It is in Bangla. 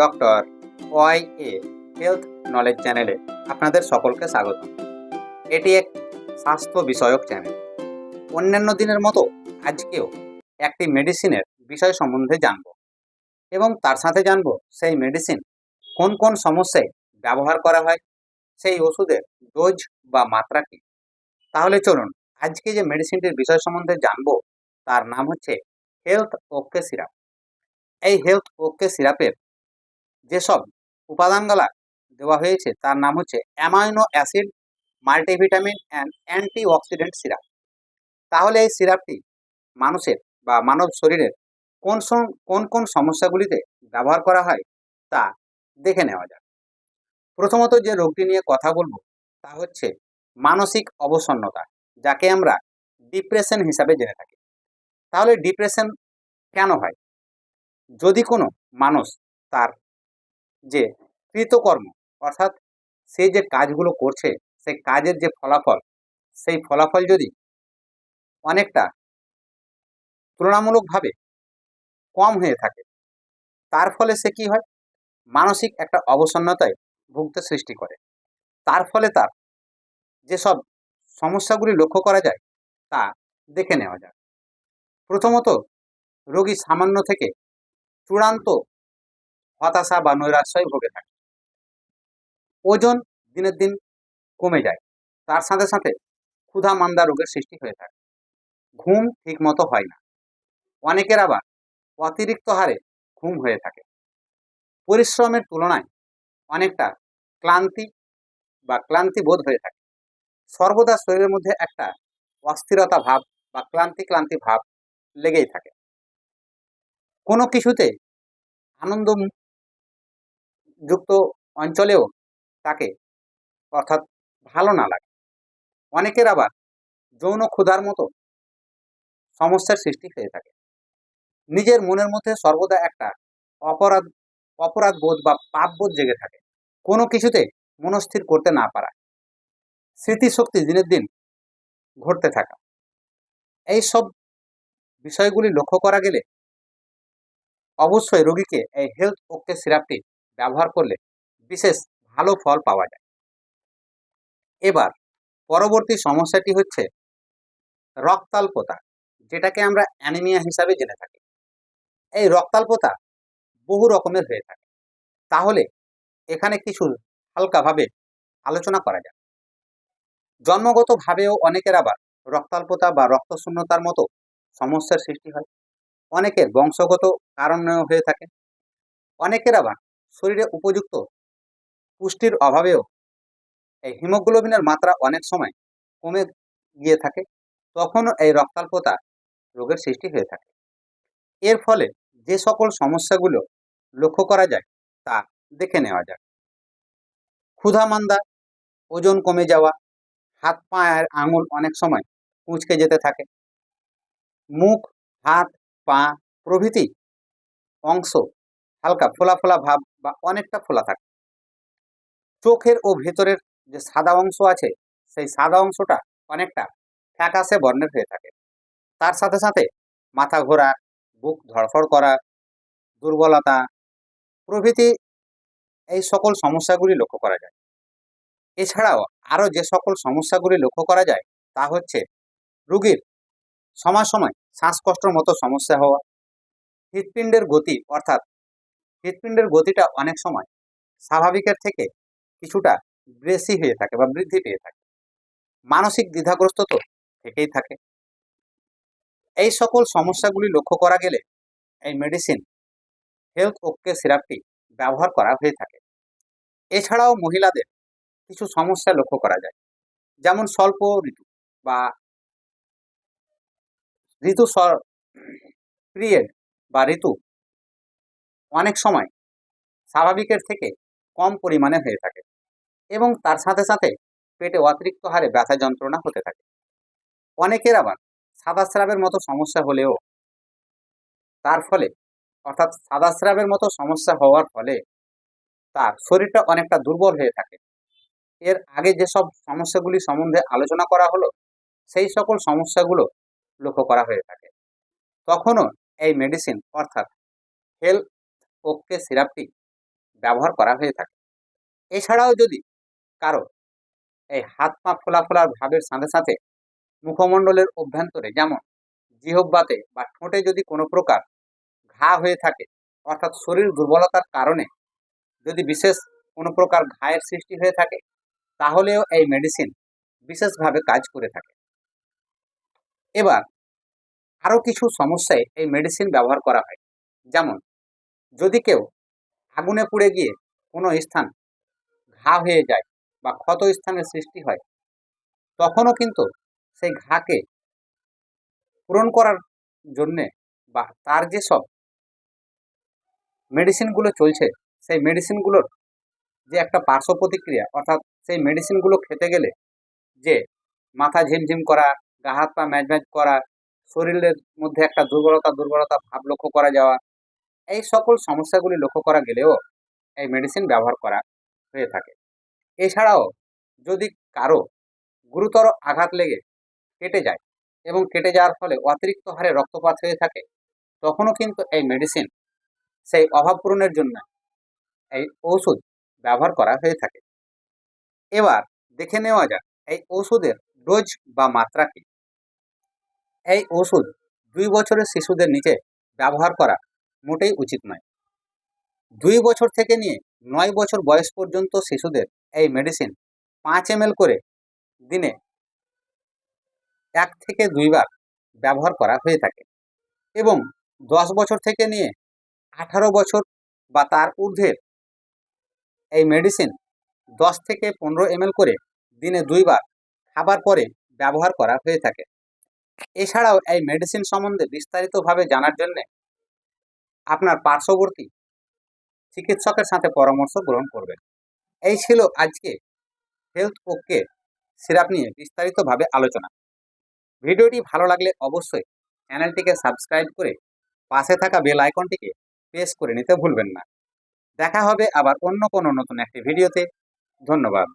Doctor Y A health knowledge চ্যানেলে আপনাদের সকলকে স্বাগত। এটি এক স্বাস্থ্য বিষয়ক চ্যানেল। অন্যান্য দিনের মতো আজকেও একটি মেডিসিনের বিষয় সম্বন্ধে জানব এবং তার সাথে জানব সেই মেডিসিন কোন কোন সমস্যায় ব্যবহার করা হয়, সেই ওষুধের ডোজ বা মাত্রা কী। তাহলে চলুন আজকে যে মেডিসিনটির বিষয় সম্বন্ধে জানব, তার নাম হচ্ছে হেলথ ওকে সিরাপ। এই হেলথ ওকে সিরাপের যেসব উপাদানগুলা দেওয়া হয়েছে, তার নাম হচ্ছে amino acid, multivitamin and antioxidant syrup. তাহলে এই সিরাপটি মানুষের বা মানব শরীরের কোন কোন কোন সমস্যাগুলিতে ব্যবহার করা হয় তা দেখে নেওয়া যাক। প্রথমত যে রোগটি নিয়ে কথা বলব, তা হচ্ছে মানসিক অবসন্নতা, যাকে আমরা ডিপ্রেশন হিসাবে জেনে থাকি। তাহলে ডিপ্রেশন কেন হয়? যদি কোনো মানুষ তার যে কৃতকর্ম, অর্থাৎ সে যে কাজগুলো করছে সেই কাজের যে ফলাফল, সেই ফলাফল যদি অনেকটা তুলনামূলকভাবে কম হয়ে থাকে, তার ফলে সে কি হয়? মানসিক একটা অবসন্নতায় ভুগতে সৃষ্টি করে। তার ফলে তার যেসব সমস্যাগুলি লক্ষ্য করা যায়, তা দেখে নেওয়া যায়। প্রথমত, রোগী সামান্য থেকে চূড়ান্ত হতাশা বা নৈরাশ্যই ভোগে থাকে। ওজন দিনের দিন কমে যায়। তার সাথে সাথে ক্ষুধা মান্দা রোগের সৃষ্টি হয়ে থাকে। ঘুম ঠিকমতো হয় না। অনেকের আবার অতিরিক্ত হারে ঘুম হয়ে থাকে। পরিশ্রমের তুলনায় অনেকটা ক্লান্তি বা ক্লান্তি বোধ হয়ে থাকে। সর্বদা শরীরের মধ্যে একটা অস্থিরতা ভাব বা ক্লান্তি ক্লান্তি ভাব লেগেই থাকে। কোনো কিছুতে আনন্দ যুক্ত অঞ্চলেও তাকে, অর্থাৎ ভালো না লাগে। অনেকের আবার যৌন ক্ষুধার মতো সমস্যার সৃষ্টি হয়ে থাকে। নিজের মনের মধ্যে সর্বদা একটা অপরাধ অপরাধ বোধ বা পাপ বোধ জেগে থাকে। কোনো কিছুতে মনস্থির করতে না পারা। স্মৃতিশক্তি দিনের দিন ঘটতে থাকা। এই সব বিষয়গুলি লক্ষ্য করা গেলে অবশ্যই রোগীকে এই হেলথ ওকে সিরাপটি ব্যবহার করলে বিশেষ ভালো ফল পাওয়া যায়। এবার পরবর্তী সমস্যাটি হচ্ছে রক্তাল্পতা যেটাকে আমরা অ্যানিমিয়া হিসাবে জেনে থাকি। এই রক্তাল্পতা বহু রকমের হয়ে থাকে। তাহলে এখানে কিছু হালকাভাবে আলোচনা করা যায় জন্মগতভাবেও অনেকের আবার রক্তাল্পতা বা রক্তশূন্যতার মতো সমস্যার সৃষ্টি হয়। অনেকের বংশগত কারণেও হয়ে থাকে। অনেকের আবার শরীরে উপযুক্ত পুষ্টির অভাবেও এই হিমোগ্লোবিনের মাত্রা অনেক সময় কমে গিয়ে থাকে, তখনও এই রক্তাল্পতা রোগের সৃষ্টি হয়ে থাকে। এর ফলে যে সকল সমস্যাগুলো লক্ষ্য করা যায় তা দেখে নেওয়া যাক ক্ষুধা মান্দা, ওজন কমে যাওয়া, হাত পায়ের আঙুল অনেক সময় কুঁচকে যেতে থাকে। মুখ, হাত, পা প্রভৃতি অংশ হালকা ফোলা ফোলা ভাব বা অনেকটা ফোলা থাকে। চোখের ও ভেতরের যে সাদা অংশ আছে, সেই সাদা অংশটা অনেকটা ফ্যাকাশে বর্ণের হয়ে থাকে। তার সাথে সাথে মাথা ঘোরা, বুক ধড়ফড় করা, দুর্বলতা প্রভৃতি এই সকল সমস্যাগুলি লক্ষ্য করা যায়। এছাড়াও আরও যে সকল সমস্যাগুলি লক্ষ্য করা যায়, তা হচ্ছে রুগীর সময় সময় শ্বাসকষ্টর মতো সমস্যা হওয়া, হৃৎপিণ্ডের গতি অর্থাৎ হৃৎপিণ্ডের গতিটা অনেক সময় স্বাভাবিকের থেকে কিছুটা বেশি হয়ে থাকে বা বৃদ্ধি পেয়ে থাকে। মানসিক দ্বিধাগ্রস্ত তো থেকেই থাকে। এই সকল সমস্যাগুলি লক্ষ্য করা গেলে এই মেডিসিন হেলথ ওকে সিরাপটি ব্যবহার করা হয়ে থাকে। এছাড়াও মহিলাদের কিছু সমস্যা লক্ষ্য করা যায়। যেমন স্বল্প ঋতু বা ঋতু পিরিয়ড বা ঋতু অনেক সময় স্বাভাবিকের থেকে কম পরিমাণে হয়ে থাকে এবং তার সাথে সাথে পেটে অতিরিক্ত হারে ব্যথা যন্ত্রণা হতে থাকে। অনেকের আবার সাদা স্রাবের মতো সমস্যা হলেও তার ফলে, অর্থাৎ সাদা স্রাবের মতো সমস্যা হওয়ার ফলে তার শরীরটা অনেকটা দুর্বল হয়ে থাকে। এর আগে যেসব সমস্যাগুলি সম্বন্ধে আলোচনা করা হলো, সেই সকল সমস্যাগুলো লক্ষ্য করা হয়ে থাকে। তখনও এই মেডিসিন অর্থাৎ হেলথ ওকে সিরাপটি ব্যবহার করা হয়ে থাকে। এছাড়াও যদি কারও এই হাত পা ফোলা ফোলার ভাবের সাথে সাথে মুখমণ্ডলের অভ্যন্তরে যেমন জিহব্বাতে বা ঠোঁটে যদি কোনো প্রকার ঘা হয়ে থাকে, অর্থাৎ শরীর দুর্বলতার কারণে যদি বিশেষ কোনো প্রকার ঘায়ের সৃষ্টি হয়ে থাকে, তাহলেও এই মেডিসিন বিশেষভাবে কাজ করে থাকে। এবার আরও কিছু সমস্যায় এই মেডিসিন ব্যবহার করা হয়। যেমন যদি কেউ আগুনে পুড়ে গিয়ে কোনো স্থান ঘা হয়ে যায় বা ক্ষত স্থানের সৃষ্টি হয়, তখনও কিন্তু সেই ঘাকে পূরণ করার জন্যে বা তার যেসব মেডিসিনগুলো চলছে, সেই মেডিসিনগুলোর যে একটা পার্শ্ব প্রতিক্রিয়া, অর্থাৎ সেই মেডিসিনগুলো খেতে গেলে যে মাথা ঝিমঝিম করা, গা হাত পা ম্যাজ ম্যাজ করা, শরীরের মধ্যে একটা দুর্বলতা দুর্বলতা ভাব লক্ষ্য করা যাওয়া এই সকল সমস্যাগুলি লক্ষ্য করা গেলেও এই মেডিসিন ব্যবহার করা হয়ে থাকে। এছাড়াও যদি কারও গুরুতর আঘাত লেগে কেটে যায় এবং কেটে যাওয়ার ফলে অতিরিক্ত হারে রক্তপাত হয়ে থাকে, তখনও কিন্তু এই মেডিসিন সেই অভাব পূরণের জন্য এই ওষুধ ব্যবহার করা হয়ে থাকে। এবার দেখে নেওয়া যাক এই ওষুধের ডোজ বা মাত্রা কি? এই ওষুধ দুই বছরের শিশুদের নিচে ব্যবহার করা মোটেই উচিত নয়। দুই বছর থেকে নিয়ে নয় বছর বয়স পর্যন্ত শিশুদের এই মেডিসিন পাঁচ এম করে দিনে এক থেকে দুইবার ব্যবহার করা হয়ে থাকে এবং দশ বছর থেকে নিয়ে আঠারো বছর বা তার ঊর্ধ্বের এই মেডিসিন দশ থেকে পনেরো এম করে দিনে দুইবার খাবার পরে ব্যবহার করা হয়ে থাকে। এছাড়াও এই মেডিসিন সম্বন্ধে বিস্তারিতভাবে জানার জন্যে আপনার পার্শ্ববর্তী চিকিৎসকের সাথে পরামর্শ গ্রহণ করবেন। এই ছিল আজকে হেলথ ওকে সিরাপ নিয়ে বিস্তারিতভাবে আলোচনা। ভিডিওটি ভালো লাগলে অবশ্যই চ্যানেলটিকে সাবস্ক্রাইব করে পাশে থাকা বেল আইকনটিকে প্রেস করে নিতে ভুলবেন না। দেখা হবে আবার অন্য কোনো নতুন একটি ভিডিওতে। ধন্যবাদ।